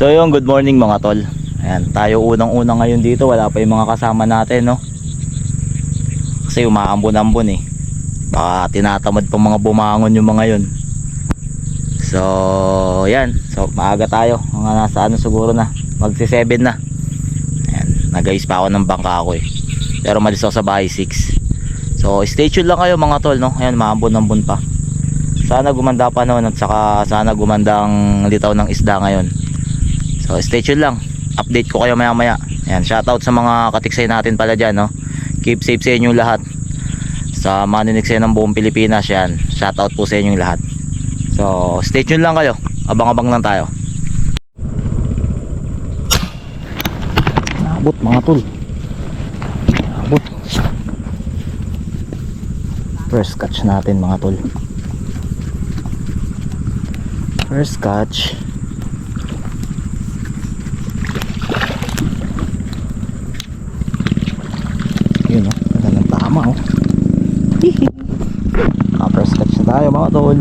So yung good morning mga tol. Ayan, tayo unang-una ngayon dito. Wala pa yung mga kasama natin, no? Kasi umaambon-ambon eh. Baka tinatamad pa mga bumangon yung mga yun. So, yan. So, maaga tayo. Mga nasa ano siguro na. Magsi 7 na. Ayan, nag-ayos pa ako ng bangka ko eh. Pero malis ako sa bahay 6. So, stay tuned lang kayo mga tol, no? Ayan, maambon-ambon pa. Sana gumanda pa noon at saka sana gumanda ang litaw ng isda ngayon. So stay tuned lang. Update ko kayo maya maya. Ayan, shoutout sa mga katiksay natin pala dyan, no? Keep safe sa inyong lahat. Sa mga niniksay ng buong Pilipinas, yan. Shoutout po sa inyong lahat. So, stay tuned lang kayo. Abang-abang lang tayo. Nabot mga tol. Nabot. First catch natin mga tol. First catch. Yun o, oh. ng tama o. Oh. Hihi. Ah, first catch na tayo mga tol.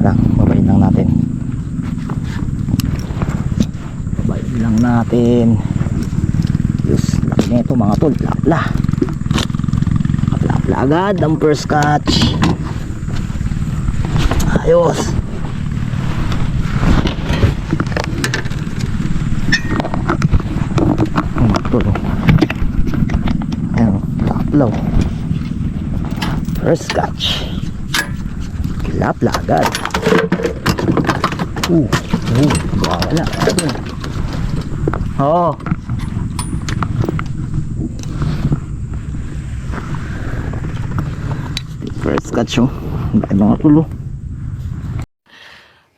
Lang, babayin lang natin. Babayin lang natin. Yus, laki na ito mga tol. Plapla. Plapla agad ang first catch. Ayos. Ang tulo. Ayan, taplaw. First catch. Kilapla agad. Uh, uh, wala. Oo. Oh. First catch oh. Dami mga tulo.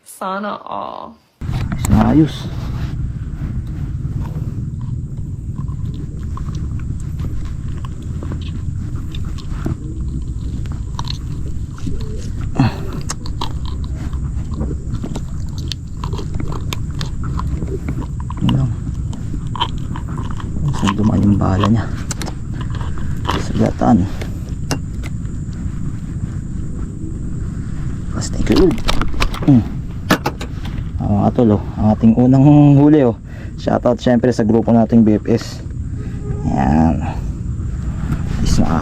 Sana all. Ayos ayos. Yun lang. Saan dumaan yung bala niya? Sa gatan. Basta ikulog. Hmm. Ang mga tol, oh, ang ating unang huli oh. Shoutout syempre sa grupo nating BFS. Yan. Is na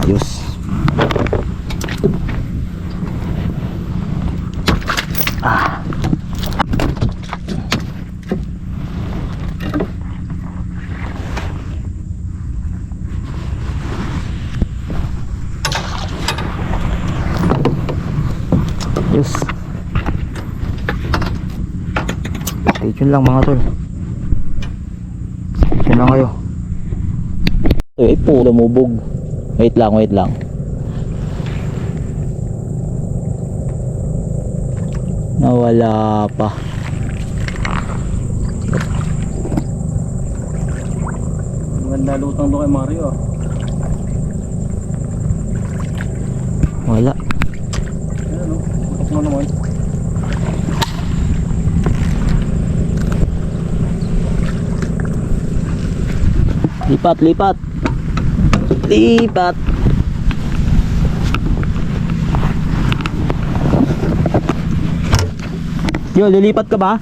Tuned lang mga tol. Tuned lang kayo. Eh, po, lumubog. Wait lang, wait lang. Nawala pa. Maganda lutang doon kay Mario. ah. Wala. Ayan o. Tutok mo naman. Lipat, lipat. Lipat. Yo, lilipat ka ba?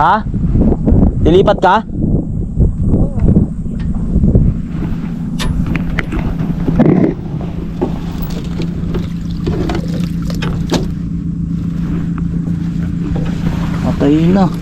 Ha? Lilipat ka? Patay na.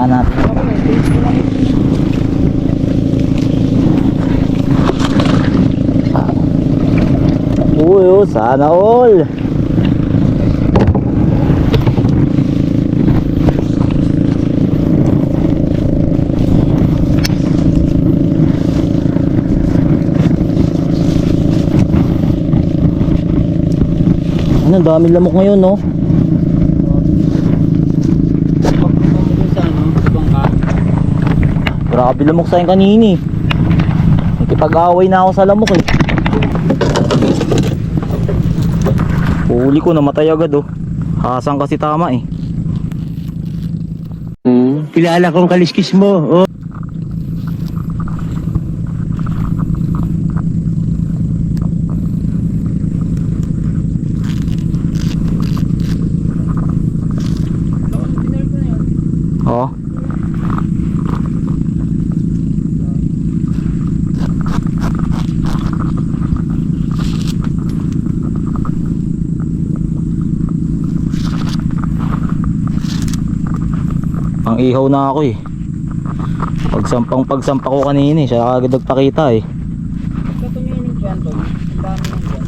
puntahan natin uy oh sana all Ano, dami lamok ngayon, no? Grabe lamok sa akin kanini. Nakipag-away na ako sa lamok eh. Huli ko, namatay agad oh. Hasang kasi tama eh. Hmm, kilala kong kaliskis mo. Oh. Oo. Ang ihaw na ako eh. Pagsampang pagsampa ko kanina eh, siya agad nagpakita eh. Ito tumining dyan, tol. Ang dami nang dyan.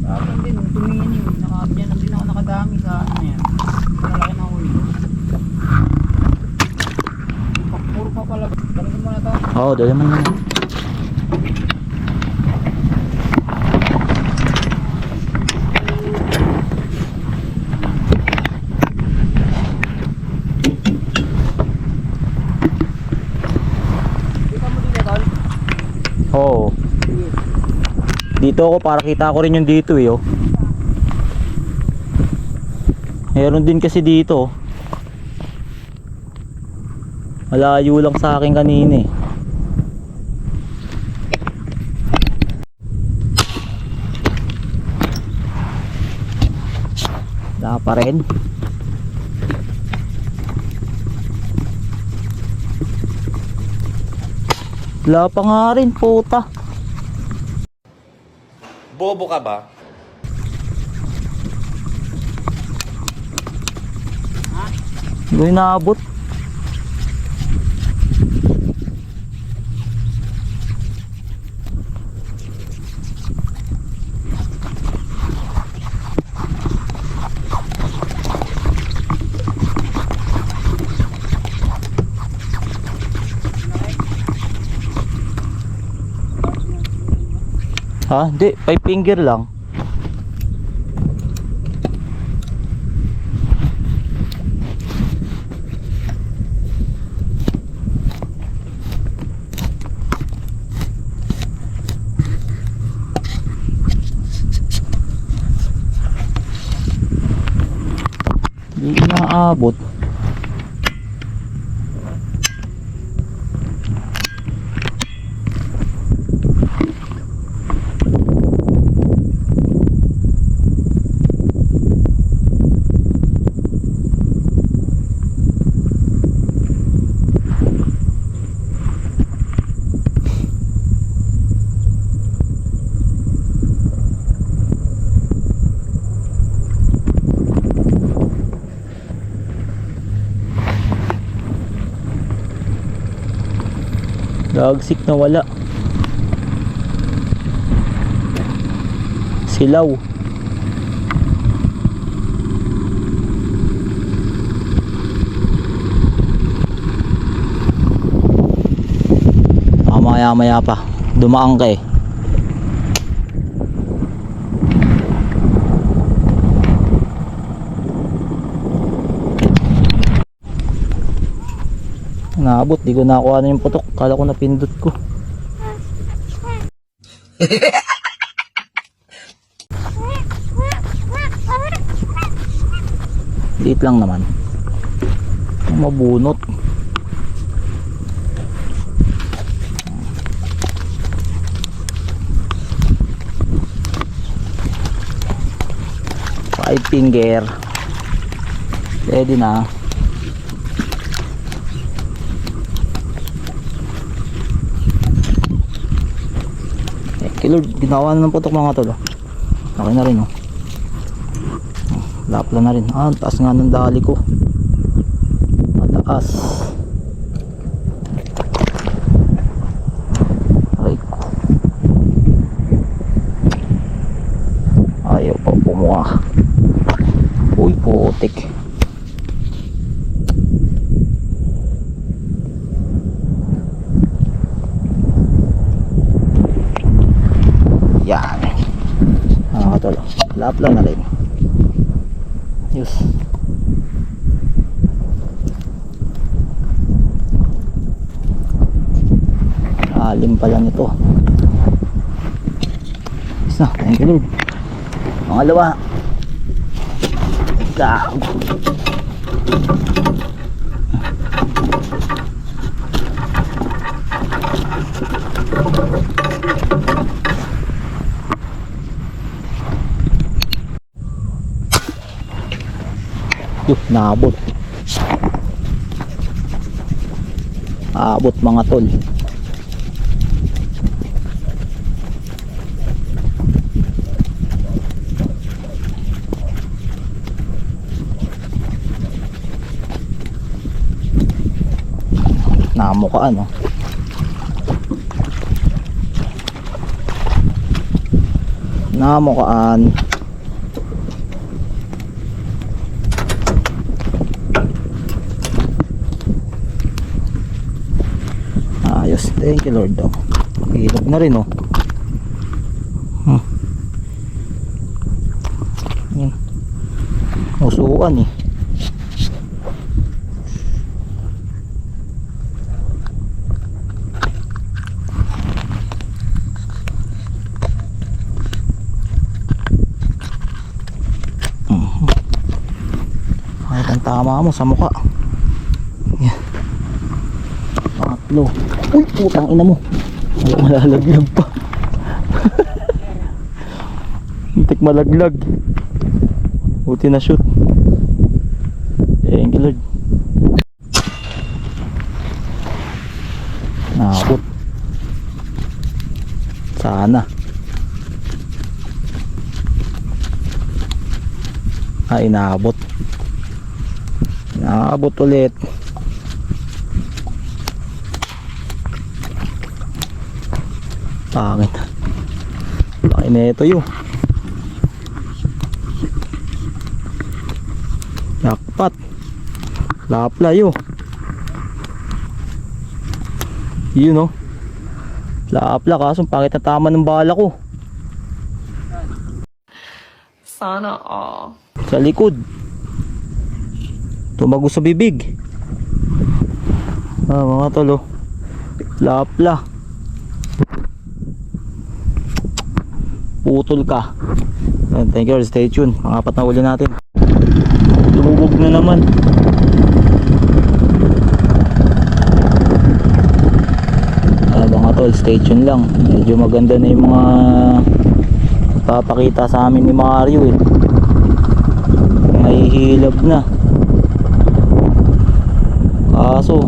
Sa akin din, tumining. Naka, dyan, hindi na ako nakadami sa ano yan. Malaki na huli Puro pa pala. Talagang mo na to. Oo, dali man lang. Kita mo dito, tol. Oo. Dito ako para kita ko rin yung dito eh oh. Meron din kasi dito. oh. Malayo lang sa akin kanina eh. Wala pa rin. Wala pa nga rin, puta. Bobo ka ba? Hindi ko Ha? Hindi, five finger lang. Hindi inaabot. Dagsik na wala. Silaw. Ah, maya maya pa. Dumaan ka eh. Naabot, di ko nakuha na yung putok. Kala ko napindot ko. Liit lang naman. Mabunot. Five finger. Ready na. Eh, Lord, ginawa na ng putok mga tol. oh. Okay na rin oh. Lapla na rin. Ah, taas nga ng dali ko. Mataas. Aray ko. Ayaw pa pumuha. Uy, putik. Lapla na rin. Yus. Alim pala nito. Isa, thank you Lord. Pangalawa. Gag. Naabot. Aabot mga tol. Namukaan oh. Namukaan. Ayos. Thank you Lord. Oh. Hirap na rin oh. Hmm. Yan. Usuan eh. Ang tama mo sa mukha. Yan. Pangatlo. Uy, putang ina mo. Malalaglag pa. Hintik malaglag. Buti na shoot. Thank you Lord. Nakabot. Sana. Ah, inaabot. Inaabot ulit. Pangit. Laki na ito yun. Yakpat. Lapla yun. Yun oh. Lapla kaso pangit na tama ng bala ko. Sana all. Sa likod. Tumago sa bibig. Ah, mga tolo. Lapla. Putol ka. Ayan, thank you. Stay tuned. Ang apat na uli natin. Lumubog na naman. Mga tol, stay tuned lang. Medyo maganda na yung mga papakita sa amin ni Mario eh mahihilab na kaso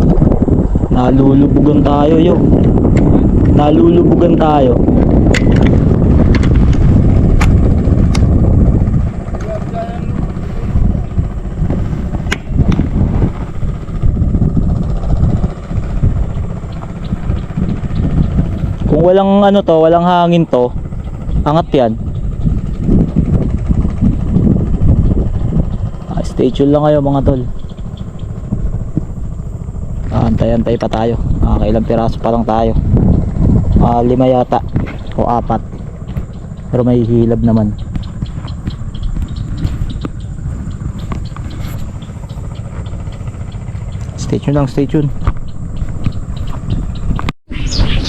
nalulubugan tayo yo nalulubugan tayo kung walang ano to walang hangin to angat yan Ah, stay tuned lang kayo mga tol. Ah, antay-antay pa tayo. Ah, kailang piraso pa lang tayo. Ah, lima yata o apat. Pero may hilab naman. Stay tuned lang, stay tuned.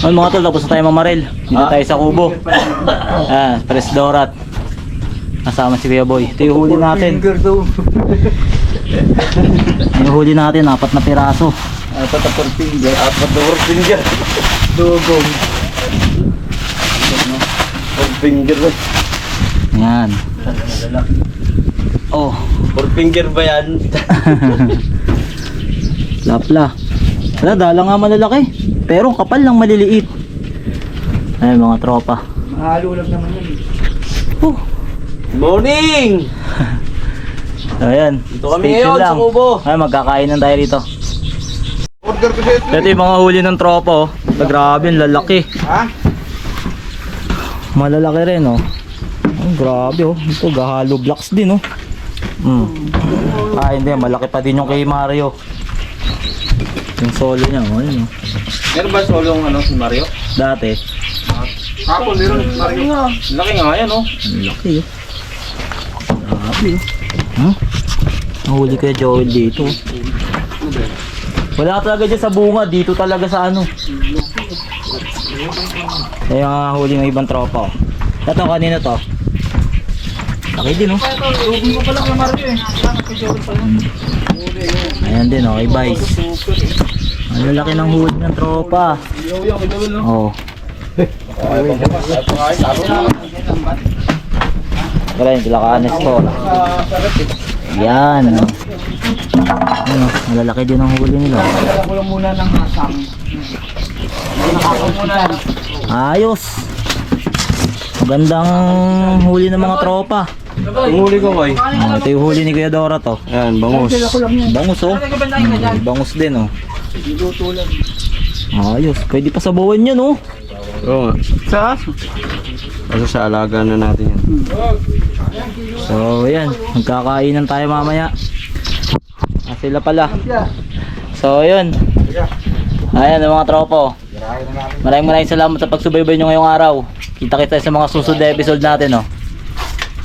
Ay mga tol, tapos na tayo mamaril. Dito tayo sa kubo. ah, Pres Dorat. Kasama si Kuya Boy. Ito yung huli natin. Yung huli natin, apat na piraso. Apat na finger. Apat na finger. Dugong. Finger? Yan. Oh, Four finger ba yan? lapla. Wala, dala nga malalaki. Pero kapal lang maliliit. Ayun mga tropa. Mahalo lang naman yun. Oh, Morning! ayan. Dito kami ngayon sa lang. kubo. Ay, magkakainan tayo rito. Order ko dito. Ito yung mga huli ng tropa oh. Grabe, ang lalaki. Ha? Malalaki rin oh. Ang grabe oh. Ito gahalo blocks din oh. Mm. Ah hindi, malaki pa din yung kay Mario. Yung solo niya oh. Yun, oh. Meron ba solong ano si Mario? Dati. Hapon meron Mario. Laki nga yan oh. Laki oh. Hmm? Nahuli kaya Joel dito. Wala talaga dyan sa bunga, dito talaga sa ano. Kaya nga huli ng ibang tropa. oh. Ito, kanina to. Laki din oh. Lubing ko pala kay Mario eh. Ayan din oh, kay Vice. Ang lalaki ng huli ng tropa. Oh. Wala yung kilakanes ko. Yan. Ano, malalaki din ang huli nila. Kaya ko lang muna ng muna. Ayos. Magandang huli ng mga tropa. Huli ko koy. Oh, ito yung huli ni Kuya Dora to. Yan, bangus. Bangus oh. Bangus din oh. Ayos. Pwede pa sabawan yan oh. Oo nga. Sa? Kasi sa alaga na natin yan. So, ayan. Magkakainan tayo mamaya. Ah, sila pala. So, ayun. Ayan, ang mga tropo. Maraming maraming salamat sa pagsubaybay nyo ngayong araw. Kita kita sa mga susunod na episode natin, oh.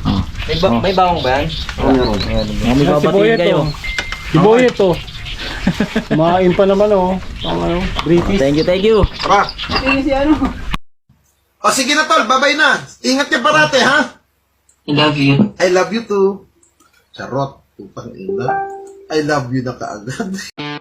Oh. May, ba- may bawang ba yan? Kami babatiin kayo. Si Boy ito. Kumain pa naman oh. Ang ano, British. Thank you, thank you. Tara. Sige si ano. O sige na tol, babay na. Ingat ka parate ha. I love you. I love you too. Charot. Putang ina. I love you na kaagad.